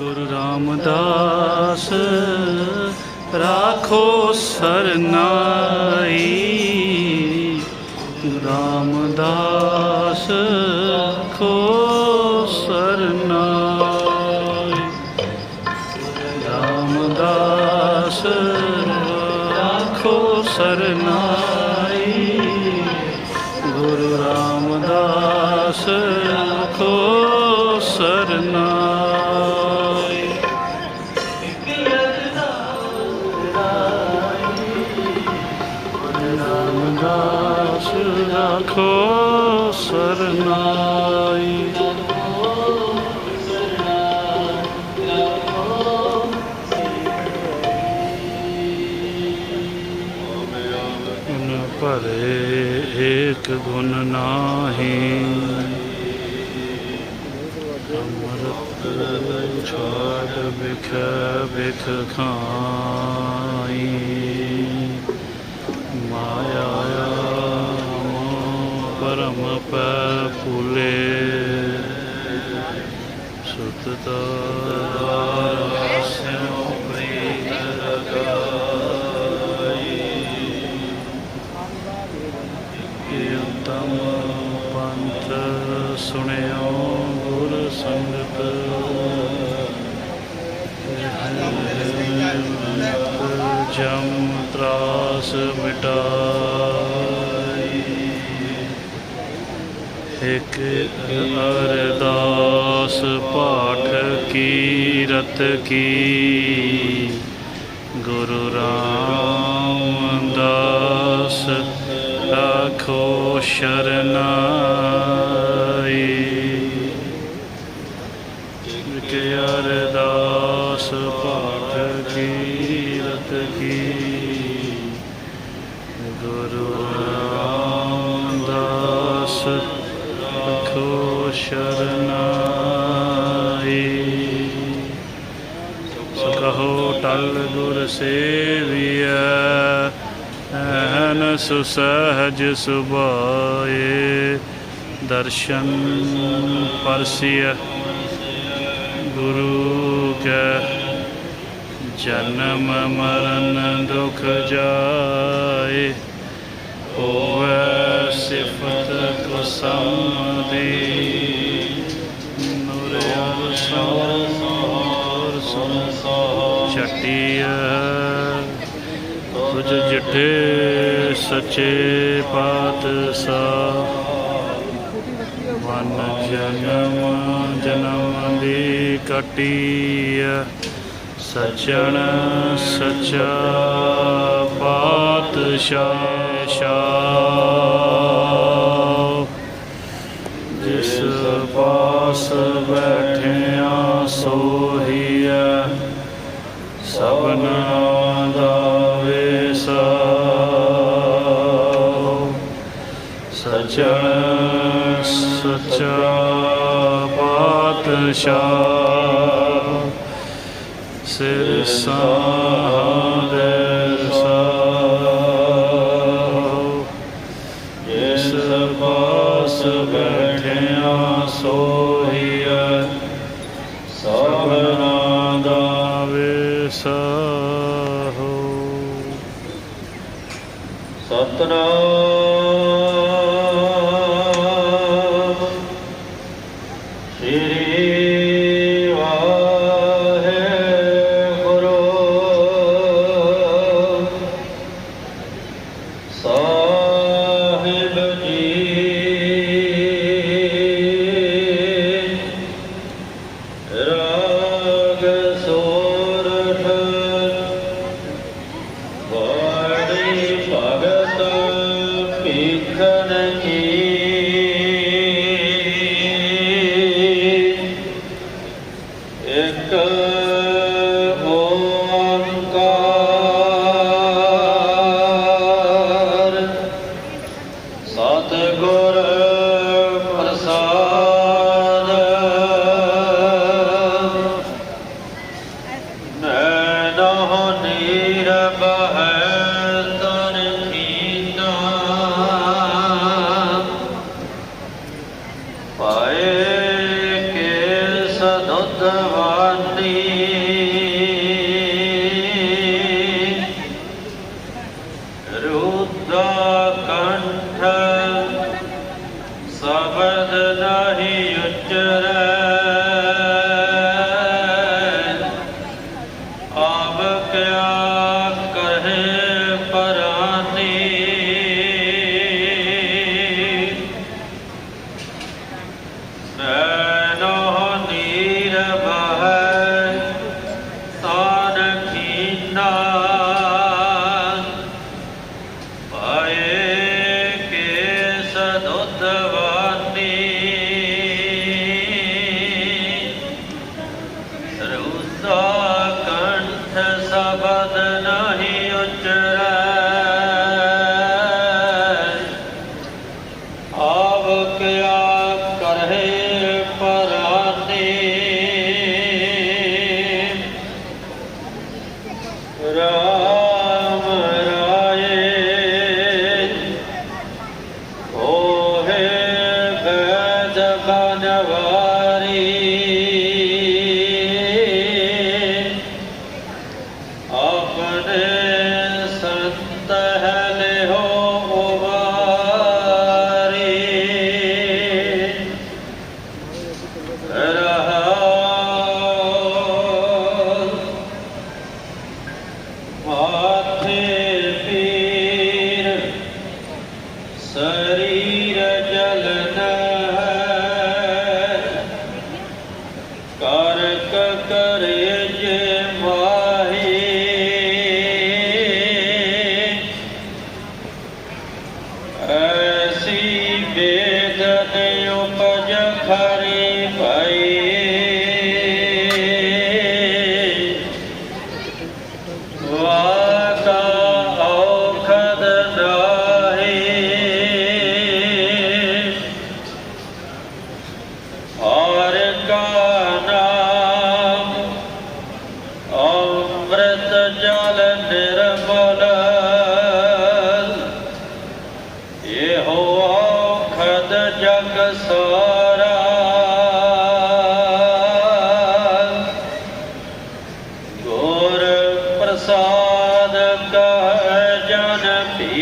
ਗੁਰੂ ਰਾਮਦਾਸ ਰਾਖੋ ਸਰਨਾਈ। ਰਾਮਦਾਸ ਕੋ ਸਰਨਾਈ। ਰਾਮਦਾਸ ਰਾਖੋ ਸਰਨਾਈ। ਗੁਰੂ ਰਾਮਦਾਸ ਰਾਖੋ ਸਰਨਾਈ। ਭਰੇ ਏਕ ਗੁਣ ਨਾਹੀ। ਅਮਰਤ ਛਾੜ ਬਿਖ ਬਿਖ ਖਾਈ। ਮਾਇਆ ਮੋਹ ਪਰਮ ਪੈ ਫੂਲੇ ਸੁਤ ਤਾਰਿਓ ਪ੍ਰੀਤ ਲਗਾਈ ਕੀਰਤਨ ਪੰਥ ਸੁਣਿਓ ਗੁਰ ਸੰਗਤ ਜਮ ਤਰਾਸ ਮਿਟਾਈ ਇਕ ਅਰਦਾਸ ਪਾਠ ਕੀਰਤ ਕੀ। ਗੁਰੂ ਰਾਮਦਾਸ ਆਖੋ ਸ਼ਰਨਾਈ। ਇਕ ਅਰਦਾਸ ਪਾਠ ਕੀਰਤ ਕੀ। ਗੁਰੂ ਰਾਮਦਾਸ ਸ਼ਰਨਾਈ ਸੋ ਕਹੋ ਟਲ ਗੁਰ ਸੇਵੀਐ ਐਨ ਸੁਸਹਜ ਸੁਭਾਏ ਦਰਸ਼ਨ ਪਰਸਿਐ ਗੁਰੂ ਕੈ ਜਨਮ ਮਰਨ ਦੁਖ ਜਾਏ ਹੋਵੇ ਸਿਫਤ ਕੁਸਮ ਦੀ ਛਟਿਆ ਤੁਝ ਜਿਠੇ ਸੱਚੇ ਪਾਤਸ਼ਾਹ। ਮਨ ਜਨਮ ਜਨਮ ਦੀ ਕਟੀਐ ਸਚਣ ਸਚਾ ਪਾਤਸ਼ਾਹ। ਸਚਾ ਪਾਤਸ਼ਾਹ। ਸਿਰ ਸਾਦੇ ਸਾਹ ਜਿਸ ਪਾਸ ਬੈਠਿਆ ਸੋਹੀਐ। ਸਭਨਾ ਦਾ ਵਿਸਾਹੋ। ਸਤਨਾਮ ਇੱਕ ਸਬਦ ਨਹੀਂ ਉਚਰੈ aí. Hare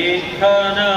এখানা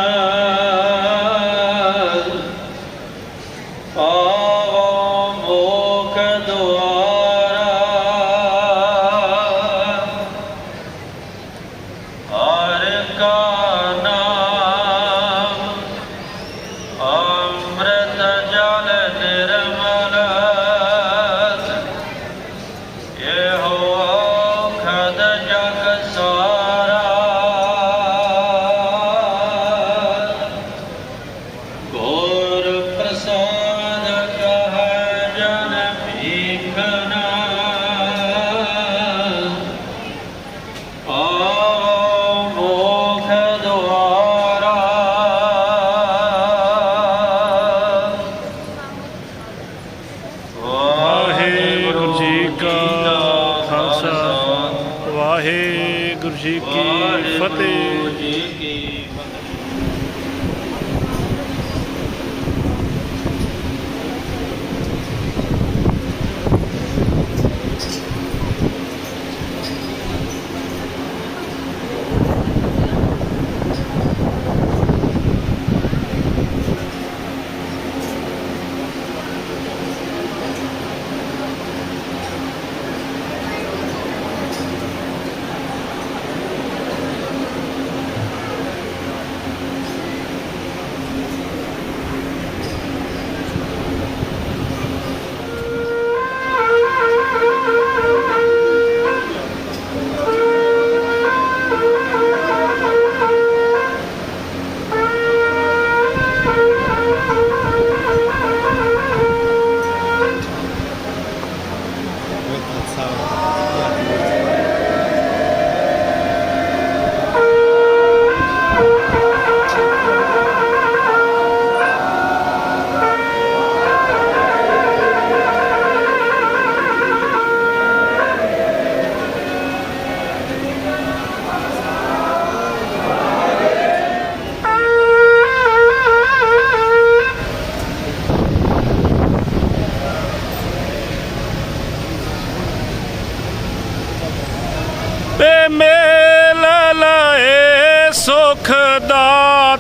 ਤੇ ਮੇਲ ਲਏ ਸੁਖ ਦਾ